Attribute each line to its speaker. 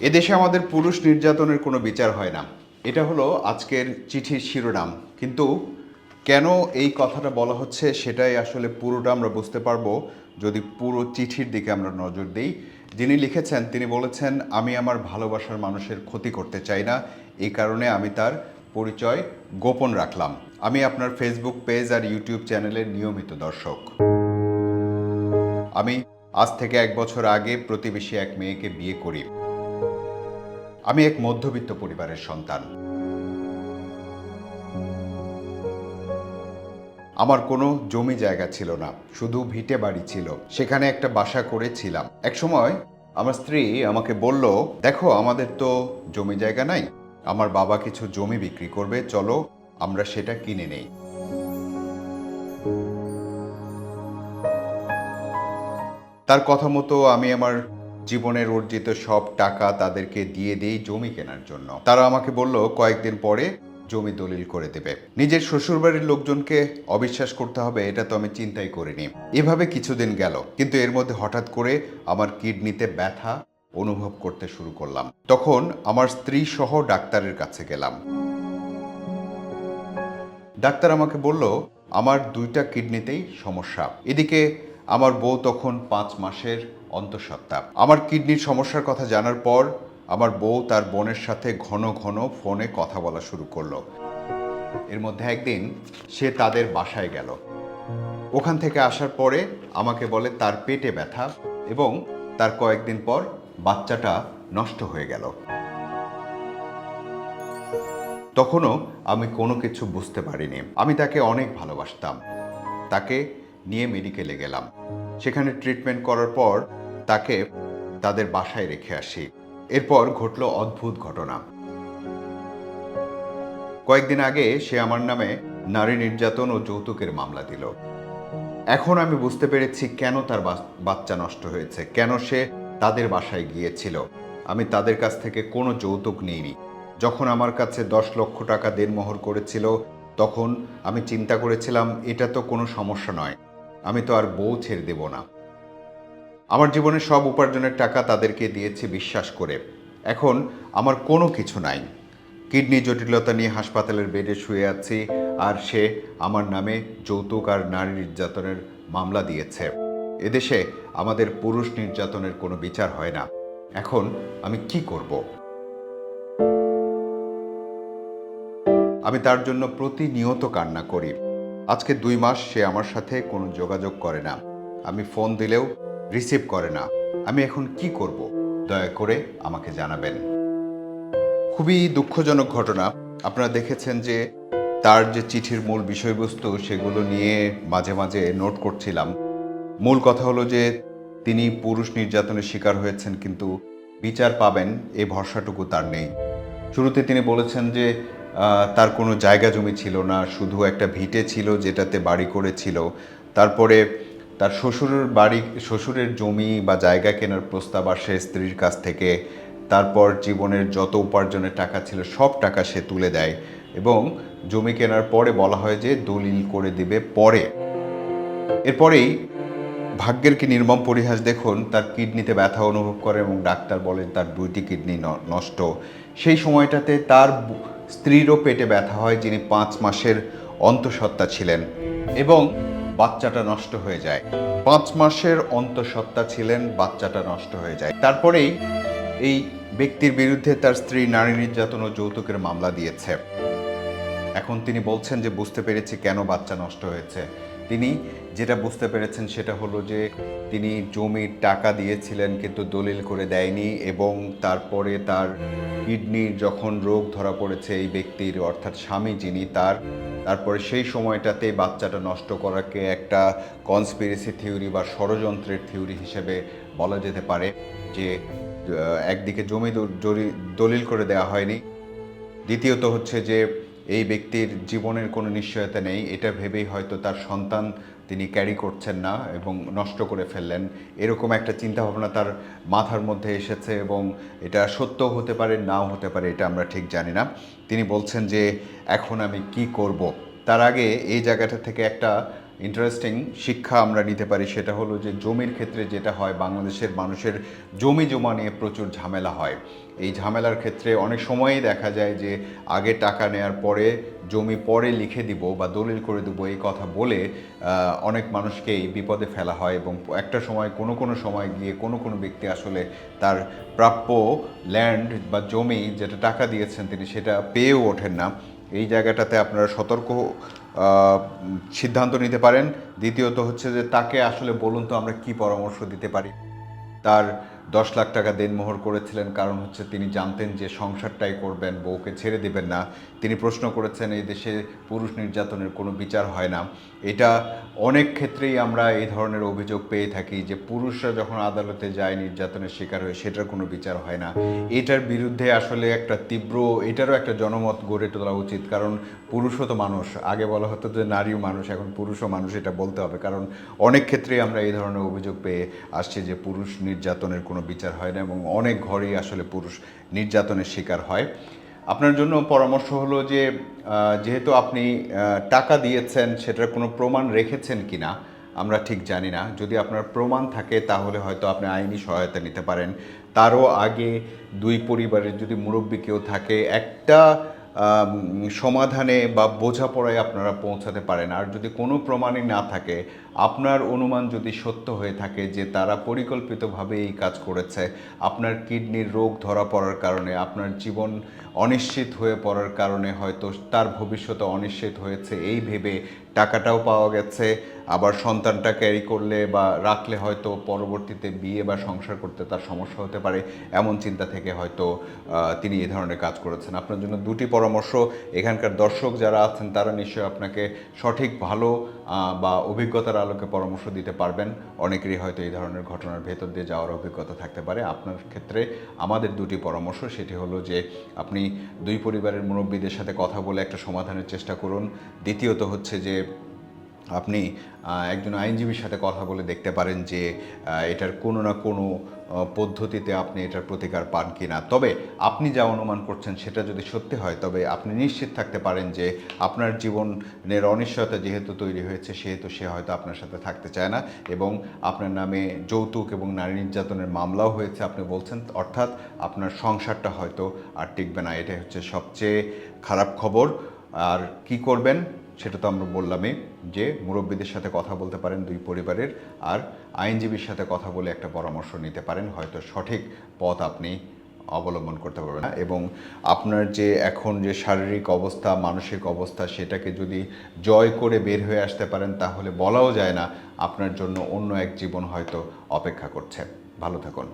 Speaker 1: এদেশে আমাদের পুরুষ নির্যাতনের কোনো বিচার হয় না। এটা হলো আজকের চিঠির শিরোনাম। কিন্তু কেন এই কথাটা বলা হচ্ছে সেটাই আসলে পুরোটা আমরা বুঝতে পারব। যদি পুরো চিঠির দিকে আমরা নজর দিই, যিনি লিখেছেন তিনি বলেছেন, আমি আমার ভালোবাসার মানুষের ক্ষতি করতে চাই না। এই কারণে আমি তার পরিচয় গোপন রাখলাম। আমি আপনার ফেসবুক পেজ আর ইউটিউব চ্যানেলের নিয়মিত দর্শক। আমি আজ থেকে এক বছর আগে প্রতিবেশী এক মেয়েকে বিয়ে করি। আমি এক মধ্যবিত্ত পরিবারের সন্তান। আমার কোনো জমি জায়গা ছিল না, শুধু ভিটে বাড়ি ছিল। সেখানে একটা বাসা করেছিলাম। এক সময় আমার স্ত্রী আমাকে বলল, দেখো, আমাদের তো জমি জায়গা নাই। আমার বাবা কিছু জমি বিক্রি করবে, চলো আমরা সেটা কিনে নেই। তার কথা মতো আমি আমার জীবনের অর্জিত সব টাকা তাদেরকে দিয়ে দেই জমি কেনার জন্য। তারা আমাকে বলল, কয়েকদিন পরে জমি দলিল করে দেবে। নিজের শ্বশুরবাড়ির লোকজনকে অবিশ্বাস করতে হবে, এটা তো আমি চিন্তাই করিনি। এভাবে কিছুদিন গেল, কিন্তু এর মধ্যে হঠাৎ করে আমার কিডনিতে ব্যথা অনুভব করতে শুরু করলাম। তখন আমার স্ত্রী সহ ডাক্তারের কাছে গেলাম। ডাক্তার আমাকে বলল, আমার দুইটা কিডনিতেই সমস্যা। এদিকে আমার বউ তখন পাঁচ মাসের অন্তঃসত্ত্বা। আমার কিডনির সমস্যার কথা জানার পর আমার বউ তার বোনের সাথে ঘন ঘন ফোনে কথা বলা শুরু করল। এর মধ্যে একদিন সে তাদের বাসায় গেল। ওখান থেকে আসার পরে আমাকে বলে তার পেটে ব্যথা এবং তার কয়েকদিন পর বাচ্চাটা নষ্ট হয়ে গেল। তখনও আমি কোনো কিছু বুঝতে পারিনি। আমি তাকে অনেক ভালোবাসতাম। তাকে নিয়ে মেডিকেলে গেলাম। সেখানে ট্রিটমেন্ট করার পর তাকে তাদের বাসায় রেখে আসি। এরপর ঘটল অদ্ভুত ঘটনা। কয়েকদিন আগে সে আমার নামে নারী নির্যাতন ও যৌতুকের মামলা দিল। এখন আমি বুঝতে পেরেছি কেন তার বাচ- বাচ্চা নষ্ট হয়েছে, কেন সে তাদের বাসায় গিয়েছিল। আমি তাদের কাছ থেকে কোনো যৌতুক নিইনি। যখন আমার কাছে দশ লক্ষ টাকা দেনমোহর করেছিল, তখন আমি চিন্তা করেছিলাম, এটা তো কোনো সমস্যা নয়। আমি তো আর বউ ছেড়ে দেব না। আমার জীবনের সব উপার্জনের টাকা তাদেরকে দিয়েছি বিশ্বাস করে। এখন আমার কোনো কিছু নাই। কিডনি জটিলতা নিয়ে হাসপাতালের বেডে শুয়ে আছি আর সে আমার নামে যৌতুক আর নারী নির্যাতনের মামলা দিয়েছে। এদেশে আমাদের পুরুষ নির্যাতনের কোনো বিচার হয় না। এখন আমি কি করব? আমি তার জন্য প্রতিনিয়ত কান্না করি। আজকে দুই মাস সে আমার সাথে কোনো যোগাযোগ করে না। আমি ফোন দিলেও রিসিভ করে না। আমি এখন কি করব? দয়া করে আমাকে জানাবেন। খুবই দুঃখজনক ঘটনা। আপনারা দেখেছেন যে তার যে চিঠির মূল বিষয়বস্তু সেগুলো নিয়ে মাঝে মাঝে নোট করছিলাম। মূল কথা হলো যে তিনি পুরুষ নির্যাতনের শিকার হয়েছেন, কিন্তু বিচার পাবেন এই ভরসাটুকু তার নেই। শুরুতে তিনি বলেছেন যে তার কোনো জায়গা জমি ছিল না, শুধু একটা ভিটে ছিল যেটাতে বাড়ি করেছিল। তারপরে তার শ্বশুরের বাড়ি, শ্বশুরের জমি বা জায়গা কেনার প্রস্তাব আসে স্ত্রীর কাছ থেকে। তারপর জীবনের যত উপার্জনের টাকা ছিল, সব টাকা সে তুলে দেয় এবং জমি কেনার পরে বলা হয় যে দলিল করে দিবে পরে। এরপরেই ভাগ্যের কি নির্মম পরিহাস দেখুন, তার কিডনিতে ব্যথা অনুভব করে এবং ডাক্তার বলেন তার দুইটি কিডনি নষ্ট। সেই সময়টাতে তার স্ত্রীরও পেটে ব্যথা হয়, যিনি পাঁচ মাসের অন্তঃসত্ত্বা ছিলেন এবং বাচ্চাটা নষ্ট হয়ে যায়। পাঁচ মাসের অন্তঃসত্ত্বা ছিলেন, বাচ্চাটা নষ্ট হয়ে যায়। তারপরেই এই ব্যক্তির বিরুদ্ধে তার স্ত্রী নারী নির্যাতন ও যৌতুকের মামলা দিয়েছে। এখন তিনি বলছেন যে, বুঝতে পেরেছি কেন বাচ্চা নষ্ট হয়েছে। তিনি যেটা বুঝতে পেরেছেন সেটা হলো যে তিনি জমির টাকা দিয়েছিলেন কিন্তু দলিল করে দেয়নি এবং তারপরে তার কিডনির যখন রোগ ধরা পড়েছে এই ব্যক্তির অর্থাৎ স্বামী যিনি তার, তারপরে সেই সময়টাতে বাচ্চাটা নষ্ট করাকে একটা কনস্পিরেসি থিওরি বা ষড়যন্ত্রের থিওরি হিসেবে বলা যেতে পারে যে একদিকে জমি দলিল করে দেওয়া হয়নি। দ্বিতীয়ত হচ্ছে যে এই ব্যক্তির জীবনের কোনো নিশ্চয়তা নেই। এটা ভেবেই হয়তো তার সন্তান তিনি ক্যারি করছেন না এবং নষ্ট করে ফেললেন। এরকম একটা চিন্তাভাবনা তার মাথার মধ্যে এসেছে এবং এটা সত্য হতে পারে, নাও হতে পারে, এটা আমরা ঠিক জানি না। তিনি বলছেন যে, এখন আমি কি করব? তার আগে এই জায়গাটা থেকে একটা ইন্টারেস্টিং শিক্ষা আমরা নিতে পারি, সেটা হলো যে জমির ক্ষেত্রে যেটা হয়, বাংলাদেশের মানুষের জমি জমা নিয়ে প্রচুর ঝামেলা হয়। এই ঝামেলার ক্ষেত্রে অনেক সময়ই দেখা যায় যে আগে টাকা নেয়ার পরে জমি পরে লিখে দিব বা দলিল করে দেবো এই কথা বলে অনেক মানুষকেই বিপদে ফেলা হয় এবং একটা সময় কোনো কোনো সময় গিয়ে কোনো কোনো ব্যক্তি আসলে তার প্রাপ্য ল্যান্ড বা জমি যেটা টাকা দিয়েছেন তিনি সেটা পেয়েও ওঠেন না। এই জায়গাটাতে আপনারা সতর্ক সিদ্ধান্ত নিতে পারেন। দ্বিতীয়ত হচ্ছে যে, তাকে আসলে বলুন তো আমরা কি পরামর্শ দিতে পারি। তার দশ লাখ টাকা দেনমোহর করেছিলেন। কারণ হচ্ছে তিনি জানতেন যে সংসারটাই করবেন, বউকে ছেড়ে দিবেন না। তিনি প্রশ্ন করেছেন, এই দেশে পুরুষ নির্যাতনের কোনো বিচার হয় না। এটা অনেক ক্ষেত্রেই আমরা এই ধরনের অভিযোগ পেয়ে থাকি যে পুরুষরা যখন আদালতে যায়, নির্যাতনের শিকার হয়ে, সেটার কোনো বিচার হয় না। এটার বিরুদ্ধে আসলে একটা তীব্র, এটারও একটা জনমত গড়ে তোলা উচিত। কারণ পুরুষও তো মানুষ। আগে বলা হতো যে নারীও মানুষ, এখন পুরুষও মানুষ, এটা বলতে হবে। কারণ অনেক ক্ষেত্রেই আমরা এই ধরনের অভিযোগ পেয়ে আসছি যে পুরুষ নির্যাতনের কোনো বিচার হয় না এবং অনেক ঘরেই আসলে পুরুষ নির্যাতনের শিকার হয়। আপনার জন্য পরামর্শ হলো যে যেহেতু আপনি টাকা দিয়েছেন, সেটার কোনো প্রমাণ রেখেছেন কিনা, আমরা ঠিক জানি না। যদি আপনার প্রমাণ থাকে, তাহলে হয়তো আপনি আইনি সহায়তা নিতে পারেন। তারও আগে দুই পরিবারের যদি মুরব্বী কেউ থাকে, একটা সমাধানে বা বোঝাপড়ায় আপনারা পৌঁছাতে পারেন। আর যদি কোনো প্রমাণই না থাকে আপনার অনুমান যদি সত্য হয়ে থাকে যে তারা পরিকল্পিতভাবে এই কাজ করেছে, আপনার কিডনির রোগ ধরা পড়ার কারণে, আপনার জীবন অনিশ্চিত হয়ে পড়ার কারণে হয়তো তার ভবিষ্যতে অনিশ্চিত হয়েছে, এই ভেবে টাকাটাও পাওয়া গেছে, আবার সন্তানটা ক্যারি করলে বা রাখলে হয়তো পরবর্তীতে বিয়ে বা সংসার করতে তার সমস্যা হতে পারে, এমন চিন্তা থেকে হয়তো তিনি এই ধরনের কাজ করেছেন। আপনার জন্য দুটি পরামর্শ, এখানকার দর্শক যারা আছেন তারা নিশ্চয়ই আপনাকে সঠিক, ভালো বা অভিজ্ঞতার আলোকে পরামর্শ দিতে পারবেন। অনেকেরই হয়তো এই ধরনের ঘটনার ভেতর দিয়ে যাওয়ার অভিজ্ঞতা থাকতে পারে। আপনার ক্ষেত্রে আমাদের দুটি পরামর্শ, সেটি হলো যে আপনি দুই পরিবারের মুরব্বীদের সাথে কথা বলে একটা সমাধানের চেষ্টা করুন। দ্বিতীয়ত হচ্ছে যে আপনি একজন আইনজীবীর সাথে কথা বলে দেখতে পারেন যে এটার কোনো না কোনো পদ্ধতিতে আপনি এটার প্রতিকার পান কি না তবে আপনি যা অনুমান করছেন সেটা যদি সত্যি হয়, তবে আপনি নিশ্চিত থাকতে পারেন যে, আপনার জীবনের অনিশ্চয়তা যেহেতু তৈরি হয়েছে, সেহেতু সে হয়তো আপনার সাথে থাকতে চায় না এবং আপনার নামে যৌতুক এবং নারী নির্যাতনের মামলাও হয়েছে, আপনি বলছেন। অর্থাৎ আপনার সংসারটা হয়তো আর টিকবে না। এটাই হচ্ছে সবচেয়ে খারাপ খবর। আর কি করবেন? সেটা তো আমরা বললামই, যে মুরব্বীদের সাথে কথা বলতে পারেন দুই পরিবারের, আর আইনজীবীর সাথে কথা বলে একটা পরামর্শ নিতে পারেন, হয়তো সঠিক পথ আপনি অবলম্বন করতে পারবেন না। এবং আপনার যে এখন যে শারীরিক অবস্থা, মানসিক অবস্থা, সেটাকে যদি জয় করে বের হয়ে আসতে পারেন, তাহলে বলাও যায় না, আপনার জন্য অন্য এক জীবন হয়তো অপেক্ষা করছে। ভালো থাকুন।